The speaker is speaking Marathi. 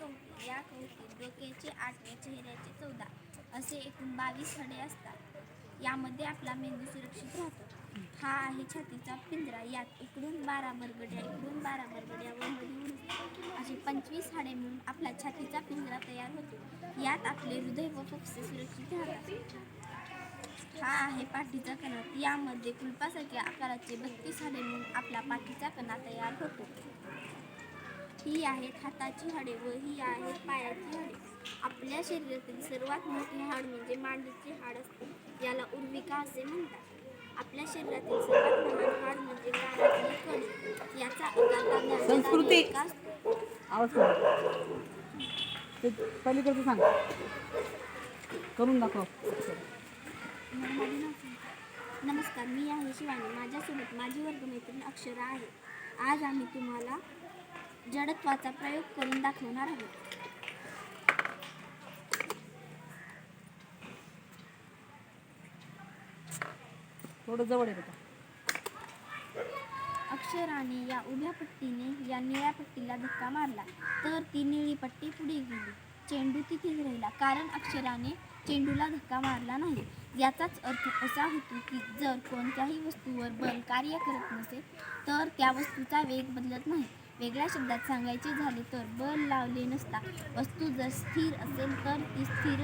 कौ या कवटीत डोक्याचे आठ व चेहऱ्याचे चौदा असे एकूण बावीस हडे असतात. यामध्ये आपला मेंदू सुरक्षित राहतो. हा आहे छातीचा पिंजरा. यात इकडून बारा बरगड्या इकडून बारा बरगड्या व मध्ये असे पंचवीस हाडे मिळून आपला छातीचा पिंजरा तयार होतो. यात आपले हृदय व फुफ्से सुरक्षित राहतात. हा आहे पाठीचा कणा. यामध्ये कुलपासारख्या आकाराचे बत्तीस हाडे मिळून आपला पाठीचा कणा तयार होतो. ही आहेत हाताची हाडे व ही आहेत पायाची हाडे. आपल्या शरीरातील सर्वात मोठे हाड म्हणजे मांडीचे हाड असते याला उर्विका असे म्हणतात. आपल्या शरीरातील सर्वात लहान हाड म्हणजे कानातली याचा आकार संस्कृती. ते पलीकडचं सांग. करून दाखव. नमस्कार मी आहे शिवानी. माझ्यासोबत माझी वर्गमैत्रीण अक्षरा आहे आज आम्ही तुम्हाला जडत्वाचा प्रयोग करून दाखवणार आहोत थोडं जवळ आहे बेटा अक्षराने या उभ्या पट्टीने या निळ्या पट्टीला धक्का मारला तर ती निळी पट्टी पुढे गेली. चेंडू तिथेच राहिला कारण अक्षराने चेंडूला धक्का मारला नाही. याचाच अर्थ असा होतो की जर कोणत्याही वस्तूवर बल कार्य करत नसेल तर त्या वस्तूचा वेग बदलत नाही. वेगळ्या शब्दात सांगायचे झाले तर बल लावले नसता. वस्तू जर स्थिर असेल तर ती स्थिर